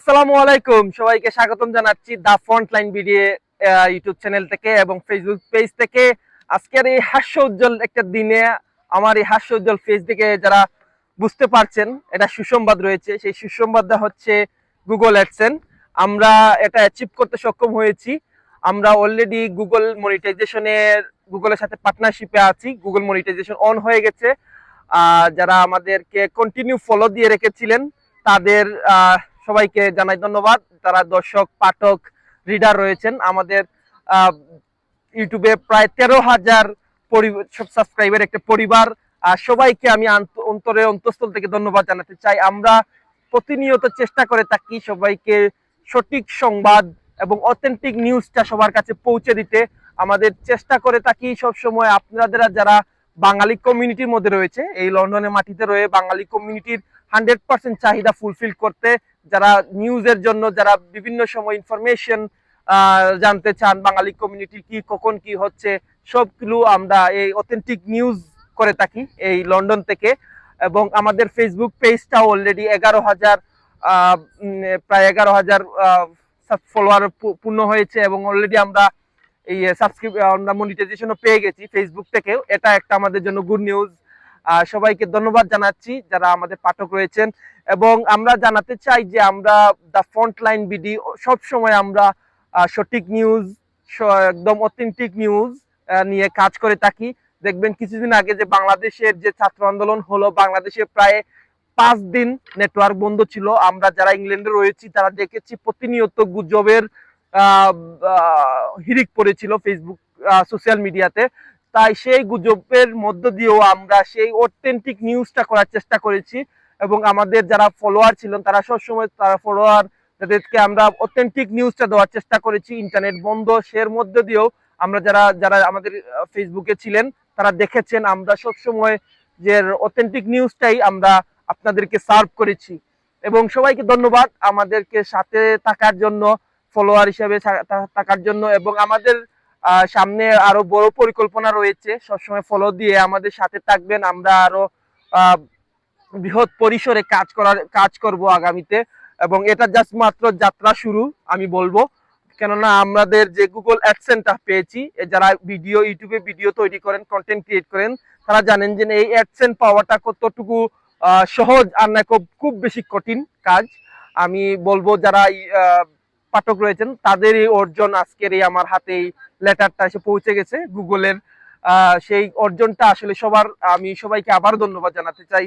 আসসালামু আলাইকুম। সবাইকে স্বাগতম জানাচ্ছি the front line video YouTube channel থেকে এবং ফেসবুক পেজ থেকে। আজকের এই হাস্য উজ্জ্বল একটা দিনে আমার এই হাস্য উজ্জ্বল ফেজ থেকে যারা বুঝতে পারছেন, এটা সুসংবাদ রয়েছে। সেই সুসংবাদটা হচ্ছে গুগল অ্যাডসেন আমরা এটা অ্যাচিভ করতে সক্ষম হয়েছি। আমরা অলরেডি গুগল মনিটাইজেশনের গুগলের সাথে পার্টনারশিপে আছি। গুগল মনিটাইজেশন অন হয়ে গেছে। যারা আমাদেরকে কন্টিনিউ ফলো দিয়ে রেখেছিলেন, তাদের সবাইকে জানাই ধন্যবাদ। তারা দর্শক, পাঠক রিডার রয়েছেন। আমাদের ইউটিউবে প্রায় তেরো হাজার সাবস্ক্রাইবের একটা পরিবার। আর সবাইকে আমি অন্তরে অন্তঃস্থল থেকে ধন্যবাদ জানাতে চাই। আমরা প্রতিনিয়ত চেষ্টা করে থাকি সবাইকে সঠিক সংবাদ এবং অথেন্টিক নিউজটা সবার কাছে পৌঁছে দিতে। আমাদের চেষ্টা করে থাকি সবসময় আপনারা যারা বাঙালি কমিউনিটির মধ্যে রয়েছে, এই লন্ডনের মাটিতে রয়ে বাঙালি কমিউনিটির হান্ড্রেড পার্সেন্ট চাহিদা ফুলফিল করতে। যারা নিউজের জন্য, যারা বিভিন্ন সময় ইনফরমেশন জানতে চান, বাঙালি কমিউনিটির কি, কখন কি হচ্ছে সবগুলো আমরা এই অথেন্টিক নিউজ করে থাকি এই লন্ডন থেকে। এবং আমাদের ফেসবুক পেজটাও অলরেডি এগারো হাজার প্রায় এগারো হাজার ফলোয়ার পূর্ণ হয়েছে এবং অলরেডি আমরা এই সাবস্ক্রিপ আমরা মনিটাইজেশনও পেয়ে গেছি ফেসবুক থেকেও। এটা একটা আমাদের জন্য গুড নিউজ সবাইকে ধন্যবাদ জানাচ্ছি যারা আমাদের পাঠক রয়েছেন। এবং আমরা জানাতে চাই যে আমরা দ্য ফ্রন্ট লাইন বিডি সবসময় আমরা সঠিক নিউজ একদম অথেন্টিক নিউজ নিয়ে কাজ করে থাকি। দেখবেন কিছুদিন আগে যে বাংলাদেশের যে ছাত্র আন্দোলন হলো, বাংলাদেশে প্রায় পাঁচ দিন নেটওয়ার্ক বন্ধ ছিল। আমরা যারা ইংল্যান্ডে রয়েছি, তারা দেখেছি প্রতিনিয়ত গুজবের হিরিক পড়েছিল ফেসবুক সোশ্যাল মিডিয়াতে তাই সেই গুজবের মধ্য দিয়েও আমরা সেই অথেন্টিক নিউজটা করার চেষ্টা করেছি। এবং আমাদের যারা ফলোয়ার ছিলেন, তারা সবসময় তারা ফলোয়ার তাদেরকে আমরা অথেন্টিক নিউজটা দেওয়ার চেষ্টা করেছি। ইন্টারনেট বন্ধ, সের মধ্যে দিয়েও আমরা যারা যারা আমাদের ফেসবুকে ছিলেন, তারা দেখেছেন, আমরা সবসময় যে অথেন্টিক নিউজটাই আমরা আপনাদেরকে সার্ভ করেছি। এবং সবাইকে ধন্যবাদ আমাদেরকে সাথে থাকার জন্য ফলোয়ার হিসাবে থাকার জন্য এবং আমাদের সামনে আরও বড় পরিকল্পনা রয়েছে। সবসময় ফলো দিয়ে আমাদের সাথে থাকবেন, আমরা আরও বৃহৎ পরিসরে কাজ করার, কাজ করব আগামীতে এবং এটা জাস্ট মাত্র যাত্রা শুরু, আমি বলব। কেননা আমাদের যে গুগল অ্যাডসেন্টটা পেয়েছি যারা ভিডিও ইউটিউবে ভিডিও তৈরি করেন কন্টেন্ট ক্রিয়েট করেন, তারা জানেন যে এই অ্যাডসেন্ট পাওয়াটা কতটুকু সহজ আর না খুব বেশি কঠিন কাজ। আমি বলব যারা পাঠক রয়েছেন, তাদের এই অর্জন আজকের এই আমার হাতে এই লেটারটা এসে পৌঁছে গেছে গুগলের সেই অর্জনটা আসলে সবার, আমি সবাইকে আবার ধন্যবাদ জানাতে চাই।